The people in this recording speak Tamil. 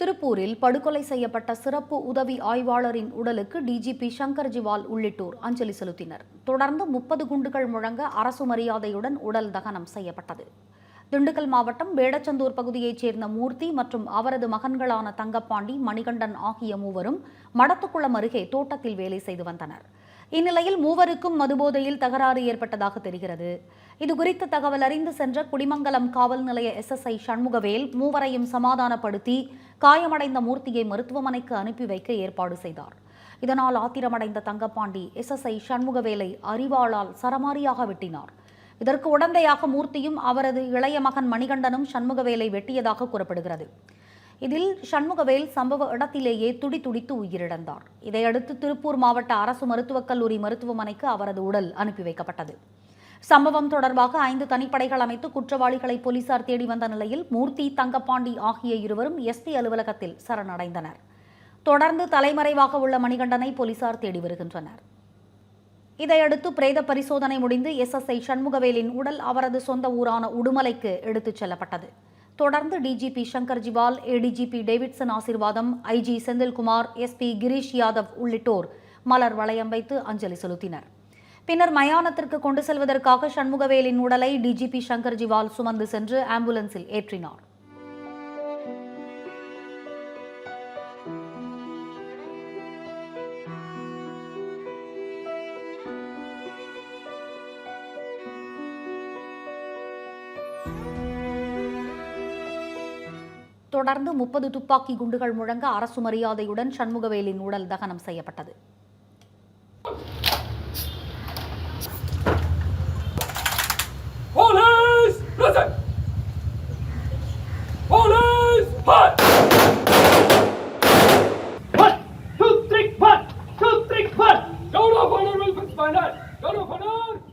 திருப்பூரில் படுகொலை செய்யப்பட்ட சிறப்பு உதவி ஆய்வாளரின் உடலுக்கு டிஜிபி சங்கர் ஜிவால் உள்ளிட்டோர் அஞ்சலி செலுத்தினர். தொடர்ந்து முப்பது குண்டுகள் முழங்க அரசு மரியாதையுடன் உடல் தகனம் செய்யப்பட்டது. திண்டுக்கல் மாவட்டம் வேடச்சந்தூர் பகுதியைச் சேர்ந்த மூர்த்தி மற்றும் அவரது மகன்களான தங்கப்பாண்டி மணிகண்டன் ஆகிய மூவரும் மடத்துக்குளம் அருகே தோட்டத்தில் வேலை செய்து வந்தனர். இந்நிலையில் மூவருக்கும் மதுபோதையில் தகராறு ஏற்பட்டதாக தெரிகிறது. இதுகுறித்து தகவல் அறிந்து சென்ற குடிமங்கலம் காவல் நிலைய எஸ்எஸ்ஐ சண்முகவேல் மூவரையும் சமாதானப்படுத்தி காயமடைந்த மூர்த்தியை மருத்துவமனைக்கு அனுப்பி வைக்க ஏற்பாடு செய்தார். இதனால் ஆத்திரமடைந்த தங்கப்பாண்டி எஸ்எஸ்ஐ சண்முகவேலை அறிவாளால் சரமாரியாக வெட்டினார். இதற்கு உடந்தையாக மூர்த்தியும் அவரது இளைய மகன் மணிகண்டனும் சண்முகவேலை வெட்டியதாக கூறப்படுகிறது. இதில் சண்முகவேல் சம்பவ இடத்திலேயே துடி துடித்து உயிரிழந்தார். இதையடுத்து திருப்பூர் மாவட்ட அரசு மருத்துவக் கல்லூரி மருத்துவமனைக்கு அவரது உடல் அனுப்பி வைக்கப்பட்டது. சம்பவம் தொடர்பாக ஐந்து தனிப்படைகள் அமைத்து குற்றவாளிகளை போலீசார் தேடி வந்த நிலையில் மூர்த்தி தங்கப்பாண்டி ஆகிய இருவரும் எஸ்பி அலுவலகத்தில் சரணடைந்தனர். தொடர்ந்து தலைமறைவாக உள்ள மணிகண்டனை போலீசார் தேடி வருகின்றனர். இதையடுத்து பிரேத பரிசோதனை முடிந்து எஸ்எஸ்ஐ சண்முகவேலின் உடல் அவரது சொந்த ஊரான உடுமலைக்கு எடுத்துச் செல்லப்பட்டது. தொடர்ந்து DGP Shankar Jiwal ADGP Davidson Asirvatham IG Senthilkumar SP Girish Yadav உள்ளிட்டோர் மலர் வளையம் வைத்து அஞ்சலி செலுத்தினர். பின்னர் மயானத்திற்கு கொண்டு செல்வதற்காக சண்முகவேலின் உடலை டிஜிபி சங்கர் ஜிவால் சுமந்து சென்று ஆம்புலன்ஸில் ஏற்றினார். தொடர்ந்து முப்பது துப்பாக்கி குண்டுகள் முழங்க அரசு மரியாதையுடன் சண்முகவேலின் உடல் தகனம் செய்யப்பட்டது. জনগণের